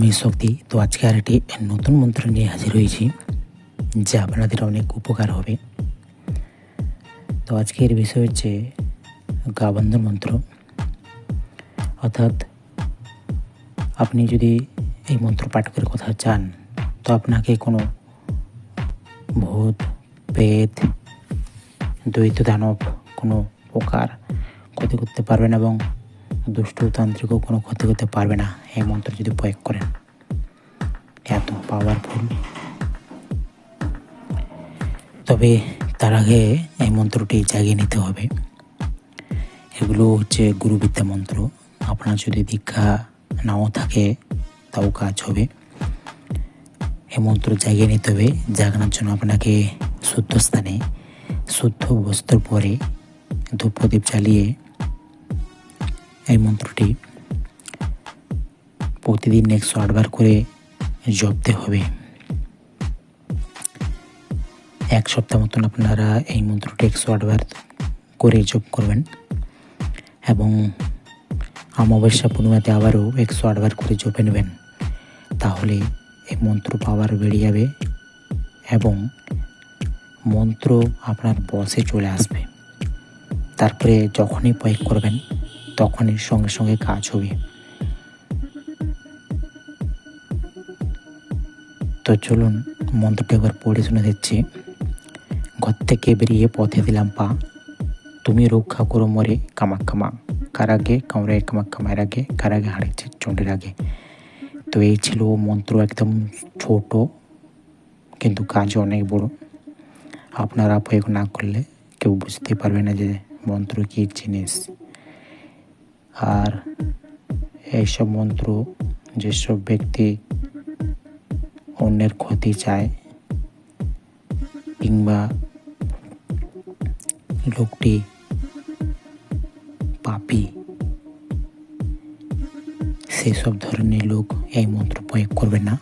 আমি শক্তি, তো আজকে আর একটি নতুন মন্ত্র নিয়ে হাজির হয়েছি, যা আপনাদের অনেক উপকার হবে। তো আজকের বিষয় হচ্ছে গাবন্ধন মন্ত্র। অর্থাৎ আপনি যদি এই মন্ত্র পাঠ করে কথা চান, তো আপনাকে কোনো ভূত পেত দ্বৈত দানব কোনো প্রকার ক্ষতি করতে পারবেন এবং দুষ্ট তান্ত্রিকও কোনো ক্ষতি করতে পারবে না। এই মন্ত্র যদি প্রয়োগ করেন। এত পাওয়ারফুল তবে তার আগে এই মন্ত্রটি জাগিয়ে নিতে হবে। এগুলো হচ্ছে গুরুবিদ্যা মন্ত্র। আপনার যদি দীক্ষা নাও থাকে, তাও কাজ হবে। এই মন্ত্র জাগিয়ে নিতে হবে। জাগানোর জন্য আপনাকে শুদ্ধ স্থানে, শুদ্ধ বস্ত্র পরে ধূপ প্রদীপ জ্বালিয়ে এই মন্ত্রটি প্রতিদিন একশো আটবার করে জপতে হবে। এক সপ্তাহ মতন আপনারা এই মন্ত্রটি একশো আটবার করে জপ করবেন এবং অমাবস্যা পূর্ণিমাতে আবারও একশো আটবার করে জপে নেবেন। তাহলে এই মন্ত্র পাওয়ার বেড়ে যাবে এবং মন্ত্র আপনার বসে চলে আসবে। তারপরে যখনই প্রয়োগ করবেন তখনই সঙ্গে সঙ্গে কাজ হবে তো চলুন, মন্ত্রটা একবার পড়ে শুনে দিচ্ছি ঘর থেকে বেরিয়ে পথে দিলাম পা। তুমি রক্ষা করো মরে কামাক্ষামা কার আগে? কামড়ে কামাক্ষা মায়ের আগে। কার আগে? হাঁড়েছে চণ্ডের আগে। তো এই ছিল মন্ত্র একদম ছোট, কিন্তু কাজ অনেক বড়। আপনারা প্রয়োগ না করলে কেউ বুঝতে পারবে না যে মন্ত্র কী জিনিস। আর এইসব মন্ত্র যেসব ব্যক্তি অন্যের ক্ষতি চায় কিংবা লোকটি পাপি, সেসব ধরনের লোক এই মন্ত্র প্রয়োগ করবেন না।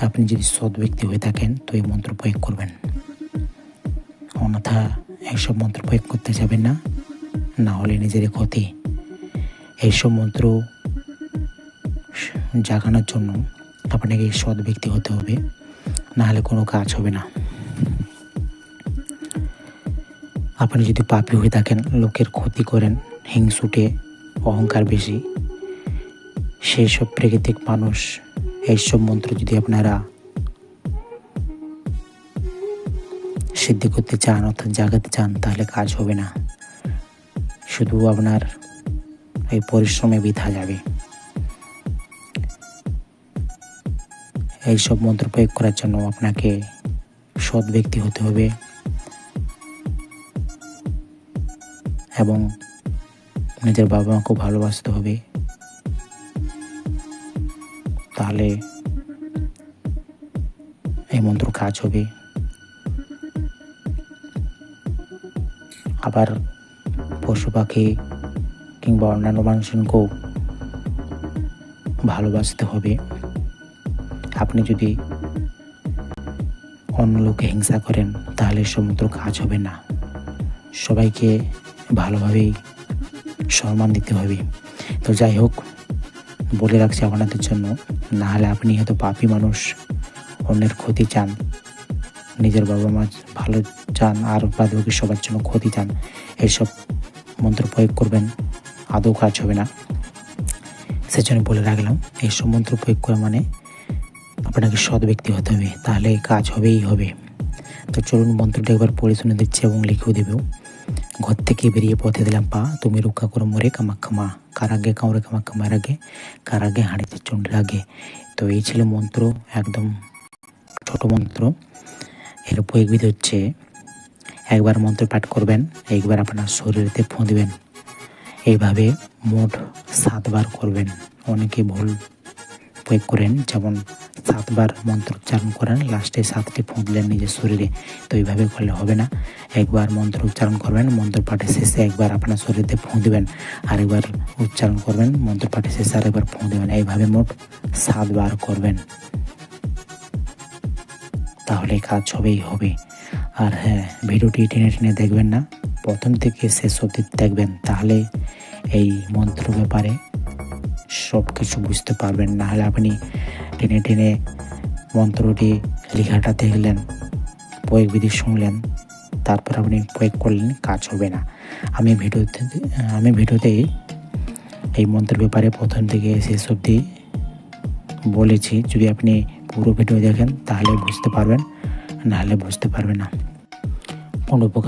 আপনি যদি সৎ ব্যক্তি হয়ে থাকেন, তো এই মন্ত্র প্রয়োগ করবেন। অন্যথা এইসব মন্ত্র প্রয়োগ করতে যাবেন না। না হলে নিজের ক্ষতি। এইসব মন্ত্র জাগানোর জন্য আপনাকে সৎ ব্যক্তি হতে হবে, না হলে কোনো কাজ হবে না। আপনি যদি পাপি হয়ে থাকেন, লোকের ক্ষতি করেন, হিংসুটে, অহংকার বেশি, সেই সব প্রাকৃতিক মানুষ এইসব মন্ত্র যদি আপনারা সিদ্ধি করতে চান, অর্থাৎ জাগাতে চান, তাহলে কাজ হবে না। শুধু আপনার এই পরিশ্রমে বৃথা যাবে। এইসব মন্ত্র প্রয়োগ করার জন্য আপনাকে সৎ ব্যক্তি হতে হবে। এবং নিজের বাবা মাকেও ভালোবাসতে হবে। তাহলে এই মন্ত্র কাজ হবে। আবার পশু পাখি কিংবা অন্যান্য মানুষজনকেও ভালোবাসতে হবে। আপনি যদি অন্য লোকে হিংসা করেন, তাহলে সমুদ্র কাজ হবে না। সবাইকে ভালোভাবেই সম্মান দিতে হবে। তো যাই হোক, বলে রাখছি আপনাদের জন্য না হলে আপনি হয়তো পাপি মানুষ, অন্যের ক্ষতি চান, নিজের বাবা মা ভালো চান, আর বাদ সবার জন্য ক্ষতি চান এইসব মন্ত্র প্রয়োগ করবেন, আদৌ কাজ হবে না। সেজন্য বলে রাখলাম এইসব মন্ত্র প্রয়োগ করা মানে আপনাকে সৎ ব্যক্তি হতে হবে, তাহলে কাজ হবেই হবে। তো চলুন মন্ত্রটা একবার পড়ে শুনে দিচ্ছে এবং লিখেও দেবেও ঘর থেকে বেরিয়ে পথে দিলাম পা, তুমি রক্ষা করো মরে কামাক্ষামা কার আগে কামড়ে কামাক্ষামার আগে, কার আগে হাঁড়িতে চন্ডের আগে তো এই ছিল মন্ত্র, একদম ছোট মন্ত্র। এর উপয়োগবিধ হচ্ছে একবার মন্ত্র পাঠ করবেন, একবার আপনার শরীরেতে ফুঁদবেন এইভাবে মোট সাতবার করবেন। অনেকে ভুল প্রয়োগ করেন, যেমন সাতবার মন্ত্র উচ্চারণ করেন, লাস্টে সাতটি ফুঁকলেন নিজের শরীরে। তো এইভাবে করলে হবে না। একবার মন্ত্র উচ্চারণ করবেন, মন্ত্র পাঠের শেষে একবার আপনার শরীরে ফুঁ দেবেন। আরেকবার উচ্চারণ করবেন, মন্ত্র পাঠের শেষে আরেকবার ফুঁ দেবেন। এইভাবে মোট সাতবার করবেন। তাহলে কাজ হবেই হবে। আর হ্যাঁ ভিডিওটি টেনে টেনে দেখবেন না। প্রথম থেকে শেষ অবধি দেখবেন, তাহলে এই মন্ত্র ব্যাপারে সব কিছু বুঝতে পারবেন। না হলে আপনি টেনে টেনে মন্ত্রটি লেখাটা দেখলেন প্রয়োগ বিধি শুনলেন, তারপর আপনি প্রয়োগ করলেন, কাজ হবে না। আমি ভিডিওতে, আমি ভিডিওতেই এই মন্ত্রের ব্যাপারে প্রথম থেকে শেষ অবধি বলেছি। যদি আপনি পুরো ভিডিও দেখেন, তাহলে বুঝতে পারবেন নাহলে বুঝতে পারবে না। কোনো প্রকার